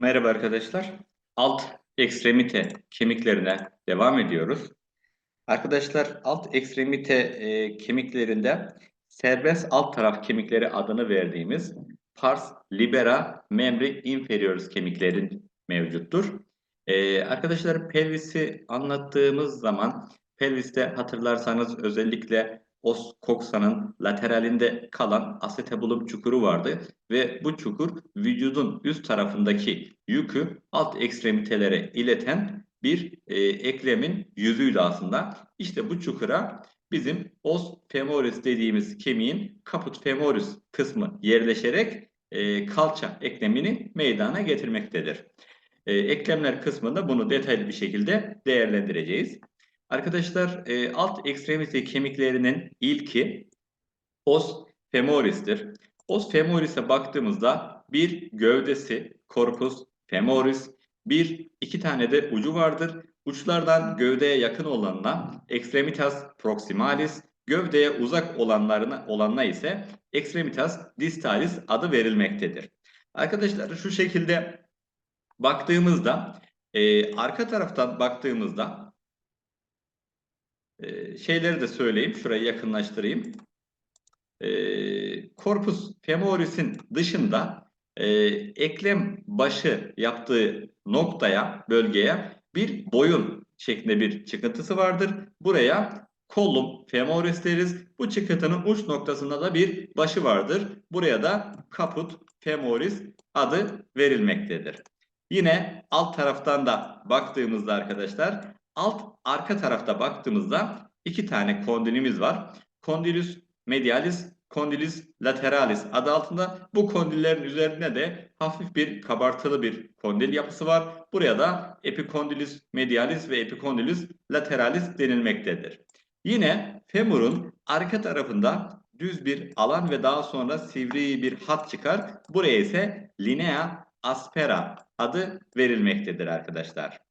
Merhaba arkadaşlar. Alt ekstremite kemiklerine devam ediyoruz. Arkadaşlar alt ekstremite e, kemiklerinde serbest alt taraf kemikleri adını verdiğimiz pars libera membri inferiorus kemiklerin mevcuttur. E, arkadaşlar pelvisi anlattığımız zaman pelviste hatırlarsanız özellikle os koksanın lateralinde kalan asetabulum çukuru vardı ve bu çukur vücudun üst tarafındaki yükü alt ekstremitelere ileten bir e, eklemin yüzüydü aslında. İşte bu çukura bizim os femoris dediğimiz kemiğin caput femoris kısmı yerleşerek e, kalça eklemini meydana getirmektedir. E, eklemler kısmında bunu detaylı bir şekilde değerlendireceğiz. Arkadaşlar e, alt ekstremite kemiklerinin ilki os femoris'tir. Os femoris'e baktığımızda bir gövdesi corpus femoris, bir iki tane de ucu vardır. Uçlardan gövdeye yakın olanına extremitas proximalis, gövdeye uzak olanlarına olanına ise extremitas distalis adı verilmektedir. Arkadaşlar şu şekilde baktığımızda e, arka taraftan baktığımızda ee, şeyleri de söyleyeyim. Şurayı yakınlaştırayım. Ee, corpus femoris'in dışında e, eklem başı yaptığı noktaya, bölgeye bir boyun şeklinde bir çıkıntısı vardır. Buraya collum femoris deriz. Bu çıkıntının uç noktasında da bir başı vardır. Buraya da caput femoris adı verilmektedir. Yine alt taraftan da baktığımızda arkadaşlar alt arka tarafta baktığımızda iki tane kondilimiz var. Kondilus medialis, kondilus lateralis adı altında bu kondillerin üzerine de hafif bir kabartılı bir kondil yapısı var. Buraya da epikondilus medialis ve epikondilus lateralis denilmektedir. Yine femurun arka tarafında düz bir alan ve daha sonra sivri bir hat çıkar. Buraya ise linea aspera adı verilmektedir arkadaşlar.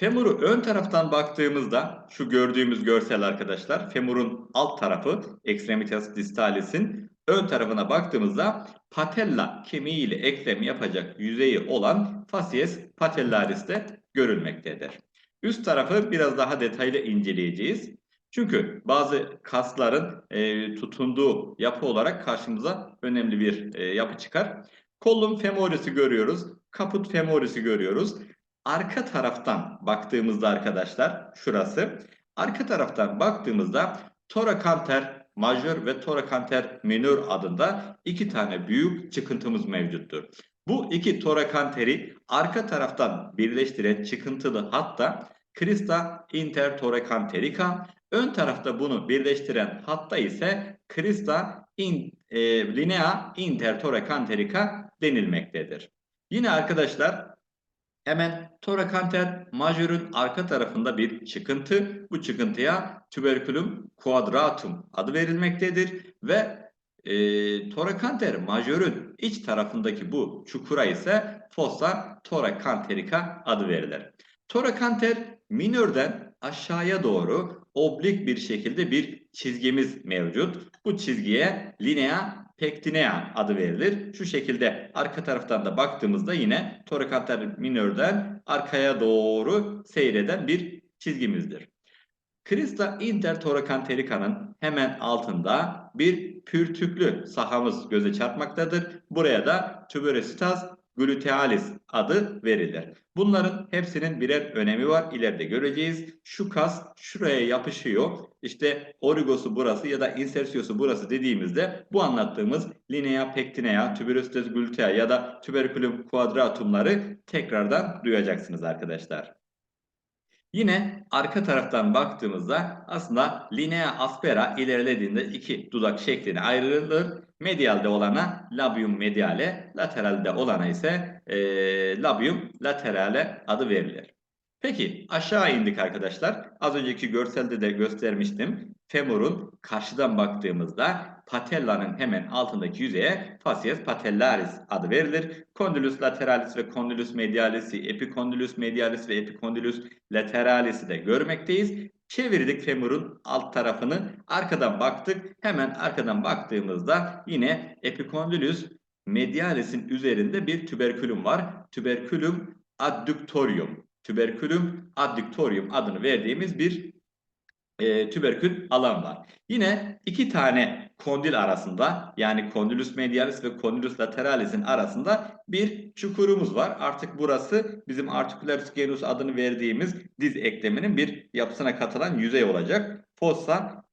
Femuru ön taraftan baktığımızda şu gördüğümüz görsel arkadaşlar femurun alt tarafı extremitas distalis'in ön tarafına baktığımızda patella kemiği ile eklem yapacak yüzeyi olan fascies patellaris de görülmektedir. Üst tarafı biraz daha detaylı inceleyeceğiz. Çünkü bazı kasların e, tutunduğu yapı olarak karşımıza önemli bir e, yapı çıkar. Kollum femoris'i görüyoruz. Kaput femoris'i görüyoruz. Arka taraftan baktığımızda arkadaşlar şurası. Arka taraftan baktığımızda torakanter majör ve torakanter minör adında iki tane büyük çıkıntımız mevcuttur. Bu iki torakanteri arka taraftan birleştiren çıkıntılı hatta Krista intertorakanterica, ön tarafta bunu birleştiren hatta ise Krista in, e, linea intertorakanterica denilmektedir. Yine arkadaşlar Hemen torakanter majörün arka tarafında bir çıkıntı. Bu çıkıntıya tuberculum quadratum adı verilmektedir ve e, torakanter majörün iç tarafındaki bu çukura ise fossa torakanterica adı verilir. Torakanter minörden aşağıya doğru oblik bir şekilde bir çizgimiz mevcut. Bu çizgiye linea pektinea adı verilir. Şu şekilde arka taraftan da baktığımızda yine torakanter minörden arkaya doğru seyreden bir çizgimizdir. Krista intertorakanterica'nın hemen altında bir pürtüklü sahamız göze çarpmaktadır. Buraya da tuberositas glutealis adı verilir. Bunların hepsinin birer önemi var. İleride göreceğiz. Şu kas şuraya yapışıyor. İşte origosu burası ya da insersiyosu burası dediğimizde bu anlattığımız linea pectinea, tuberositas glutea ya da tuberculum quadratumları tekrardan duyacaksınız arkadaşlar. Yine arka taraftan baktığımızda aslında linea aspera ilerlediğinde iki dudak şekline ayrılır. Medialde olana labium mediale, lateralde olana ise e, labium laterale adı verilir. Peki aşağı indik arkadaşlar. Az önceki görselde de göstermiştim. Femurun karşıdan baktığımızda patellanın hemen altındaki yüzeye fascias patellaris adı verilir. Condylus lateralis ve condylus medialis'i, epicondylus medialis ve epicondylus lateralis'i de görmekteyiz. Çevirdik femurun alt tarafını. Arkadan baktık. Hemen arkadan baktığımızda yine epicondylus medialis'in üzerinde bir tüberkülüm var. Tüberkülüm adductorium. Tüberkülüm adductorium adını verdiğimiz bir e, tüberkül alan var. Yine iki tane kondil arasında yani kondilus medialis ve kondilus lateralis'in arasında bir çukurumuz var. Artık burası bizim articularis genus adını verdiğimiz diz ekleminin bir yapısına katılan yüzey olacak. Fossa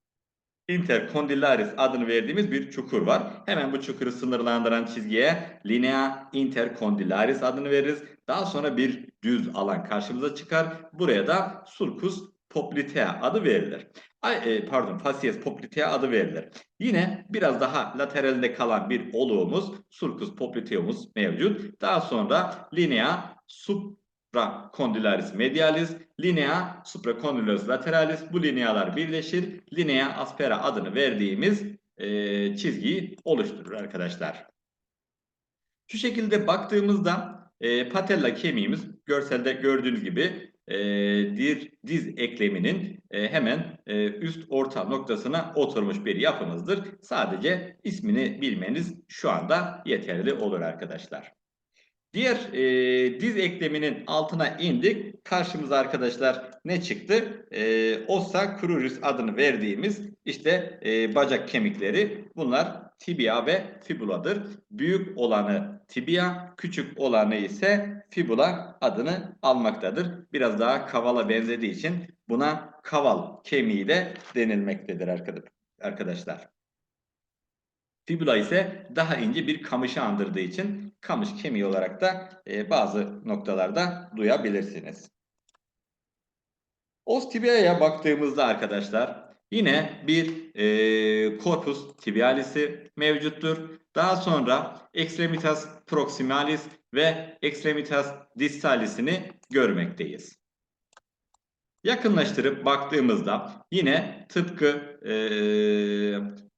intercondylaris adını verdiğimiz bir çukur var. Hemen bu çukuru sınırlandıran çizgiye linea intercondylaris adını veririz. Daha sonra bir düz alan karşımıza çıkar. Buraya da sulcus poplitea adı verilir. E, pardon facies poplitea adı verilir. Yine biraz daha lateralde kalan bir oluğumuz sulcus popliteumuz mevcut. Daha sonra linea supracondylaris medialis, linea supracondylaris lateralis bu linealar birleşir. Linea aspera adını verdiğimiz e, çizgiyi oluşturur arkadaşlar. Şu şekilde baktığımızda e, patella kemiğimiz görselde gördüğünüz gibi e, bir diz ekleminin e, hemen e, üst orta noktasına oturmuş bir yapımızdır. Sadece ismini bilmeniz şu anda yeterli olur arkadaşlar. Diğer e, diz ekleminin altına indik. Karşımıza arkadaşlar ne çıktı? E, ossa cruris adını verdiğimiz işte e, bacak kemikleri. Bunlar tibia ve fibuladır. Büyük olanı tibia, küçük olanı ise fibula adını almaktadır. Biraz daha kavala benzediği için buna kaval kemiği de denilmektedir arkadaşlar. Fibula ise daha ince bir kamışı andırdığı için kamış kemiği olarak da e, bazı noktalarda duyabilirsiniz. Ostibia'ya baktığımızda arkadaşlar yine bir e, corpus tibialisi mevcuttur. Daha sonra extremitas proximalis ve extremitas distalisini görmekteyiz. Yakınlaştırıp baktığımızda yine tıpkı e,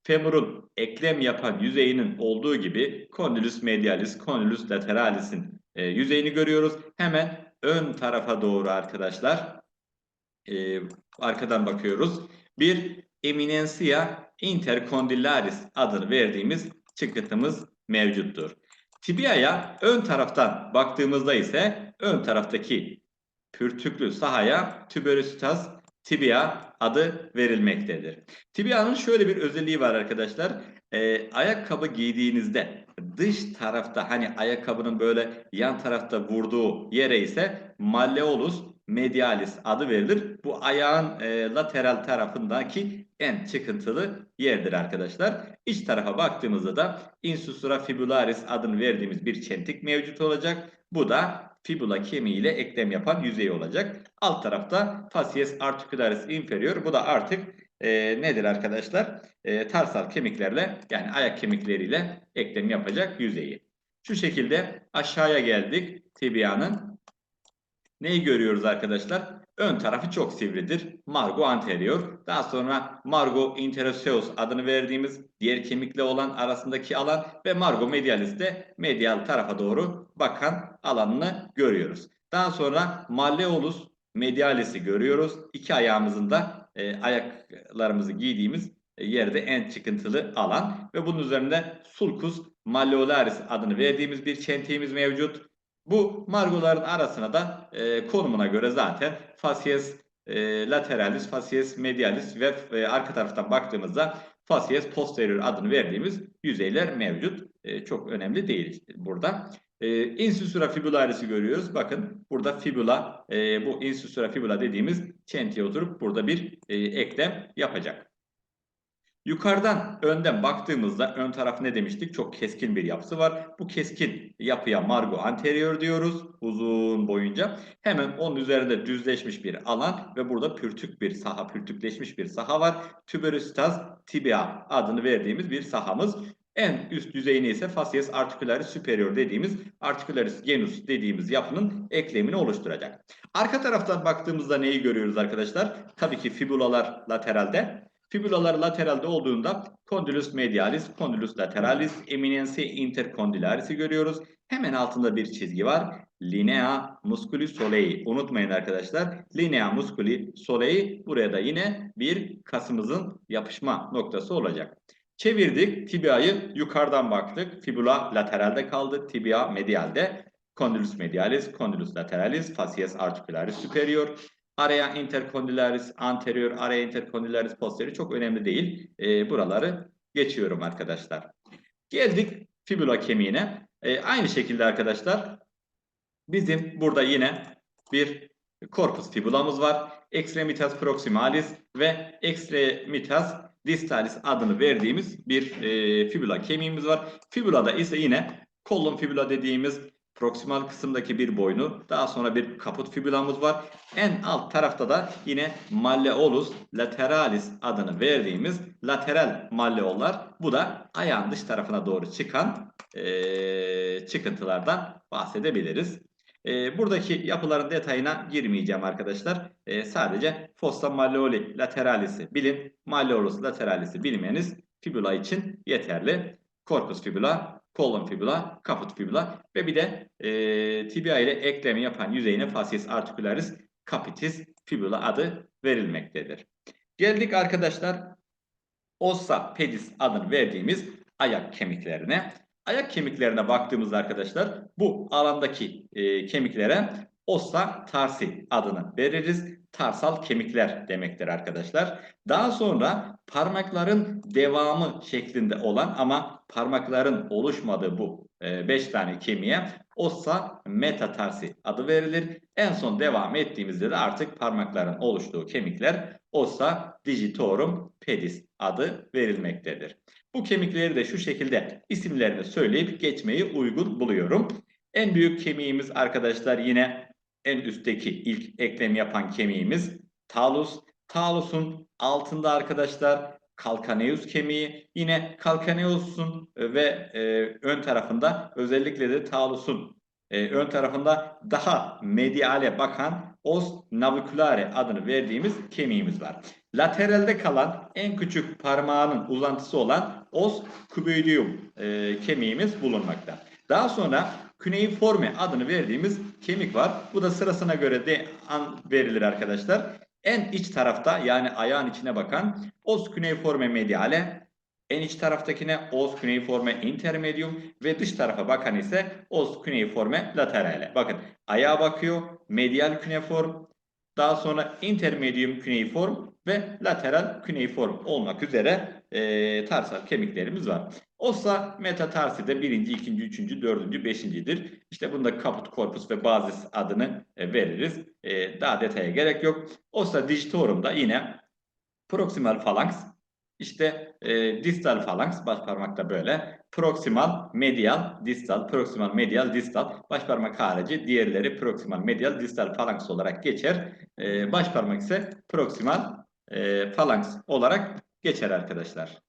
femurun eklem yapan yüzeyinin olduğu gibi condylus medialis, condylus lateralis'in e, yüzeyini görüyoruz. Hemen ön tarafa doğru arkadaşlar e, arkadan bakıyoruz. Bir eminentia intercondylaris adını verdiğimiz çıkıntımız mevcuttur. Tibiaya ön taraftan baktığımızda ise ön taraftaki pürtüklü sahaya tüberositas tibia adı verilmektedir. Tibia'nın şöyle bir özelliği var arkadaşlar. Ee, ayakkabı giydiğinizde dış tarafta hani ayakkabının böyle yan tarafta vurduğu yere ise malleolus medialis adı verilir. Bu ayağın e, lateral tarafındaki en çıkıntılı yerdir arkadaşlar. İç tarafa baktığımızda da insusura fibularis adını verdiğimiz bir çentik mevcut olacak. Bu da fibula kemiği ile eklem yapan yüzey olacak. Alt tarafta facies articularis inferior. Bu da artık e, nedir arkadaşlar? E, tarsal kemiklerle yani ayak kemikleriyle eklem yapacak yüzeyi. Şu şekilde aşağıya geldik tibianın. Neyi görüyoruz arkadaşlar? Ön tarafı çok sivridir. Margo anterior. Daha sonra margo interoseus adını verdiğimiz diğer kemikle olan arasındaki alan ve margo medialis de medial tarafa doğru bakan alanını görüyoruz. Daha sonra malleolus medialis'i görüyoruz. İki ayağımızın da e, ayaklarımızı giydiğimiz yerde en çıkıntılı alan ve bunun üzerinde sulcus malleolaris adını verdiğimiz bir çentiğimiz mevcut. Bu margoların arasına da e, konumuna göre zaten facies e, lateralis, facies medialis ve e, arka taraftan baktığımızda facies posterior adını verdiğimiz yüzeyler mevcut. E, çok önemli değil burada. E, insusura fibularis'i görüyoruz. Bakın burada fibula, e, bu insusura fibula dediğimiz çentiye oturup burada bir e, eklem yapacak. Yukarıdan önden baktığımızda ön taraf ne demiştik? Çok keskin bir yapısı var. Bu keskin yapıya margo anterior diyoruz uzun boyunca. Hemen onun üzerinde düzleşmiş bir alan ve burada pürtük bir saha, pürtükleşmiş bir saha var. Tuberositas tibia adını verdiğimiz bir sahamız. En üst düzeyini ise facies articularis superior dediğimiz articularis genus dediğimiz yapının eklemini oluşturacak. Arka taraftan baktığımızda neyi görüyoruz arkadaşlar? Tabii ki fibulalar lateralde. Fibulalar lateralde olduğunda condylus medialis, condylus lateralis, eminensi intercondylaris'i görüyoruz. Hemen altında bir çizgi var. Linea musculi solei. Unutmayın arkadaşlar. Linea musculi solei buraya da yine bir kasımızın yapışma noktası olacak. Çevirdik. Tibiayı yukarıdan baktık. Fibula lateralde kaldı. Tibia medialde. Condylus medialis, condylus lateralis, facies articularis superior. Area intercondylaris anterior, area intercondylaris posterior çok önemli değil. Ee, buraları geçiyorum arkadaşlar. Geldik fibula kemiğine. Ee, aynı şekilde arkadaşlar bizim burada yine bir corpus fibulamız var. Extremitas proximalis ve extremitas distalis adını verdiğimiz bir e, fibula kemiğimiz var. Fibulada ise yine kollon fibula dediğimiz proksimal kısımdaki bir boynu, daha sonra bir kaput fibulamız var. En alt tarafta da yine malleolus lateralis adını verdiğimiz lateral malleollar. Bu da ayağın dış tarafına doğru çıkan e, çıkıntılardan bahsedebiliriz. E, buradaki yapıların detayına girmeyeceğim arkadaşlar. E, sadece fossa malleoli lateralis'i bilin. Malleolus lateralis'i bilmeniz fibula için yeterli. Corpus fibula, kolon fibula, kaput fibula ve bir de e, tibia ile eklemi yapan yüzeyine fasciis articularis capitis fibula adı verilmektedir. Geldik arkadaşlar ossa pedis adını verdiğimiz ayak kemiklerine. Ayak kemiklerine baktığımızda arkadaşlar bu alandaki e, kemiklere ossa tarsi adını veririz. Tarsal kemikler demektir arkadaşlar. Daha sonra parmakların devamı şeklinde olan ama parmakların oluşmadığı bu 5 tane kemiğe ossa metatarsi adı verilir. En son devam ettiğimizde de artık parmakların oluştuğu kemikler ossa digitorum pedis adı verilmektedir. Bu kemikleri de şu şekilde isimlerini söyleyip geçmeyi uygun buluyorum. En büyük kemiğimiz arkadaşlar yine en üstteki ilk eklem yapan kemiğimiz talus. Talus'un altında arkadaşlar kalkaneus kemiği. Yine kalkaneus'un ve e, ön tarafında özellikle de talus'un e, ön tarafında daha mediale bakan os naviculare adını verdiğimiz kemiğimiz var. Lateralde kalan en küçük parmağının uzantısı olan os cuboideum e, kemiğimiz bulunmakta. Daha sonra cuneiforme adını verdiğimiz kemik var. Bu da sırasına göre de an verilir arkadaşlar. En iç tarafta yani ayağın içine bakan os cuneiforme mediale, en iç taraftakine os cuneiforme intermedium ve dış tarafa bakan ise os cuneiforme laterale. Bakın ayağa bakıyor, medial cuneiform, daha sonra intermedium cuneiform ve lateral cuneiform olmak üzere e, tarsal kemiklerimiz var. Ossa metatarsi de birinci, ikinci, üçüncü, dördüncü, beşincidir. İşte bunda kaput, korpus ve bazis adını e, veririz. E, daha detaya gerek yok. Ossa digitorum da yine proximal phalanx, işte e, distal phalanx, baş parmakta böyle. Proximal, medial, distal, proximal, medial, distal. Baş parmak harici diğerleri proximal, medial, distal phalanx olarak geçer. E, baş parmak ise proximal e, phalanx olarak geçer arkadaşlar.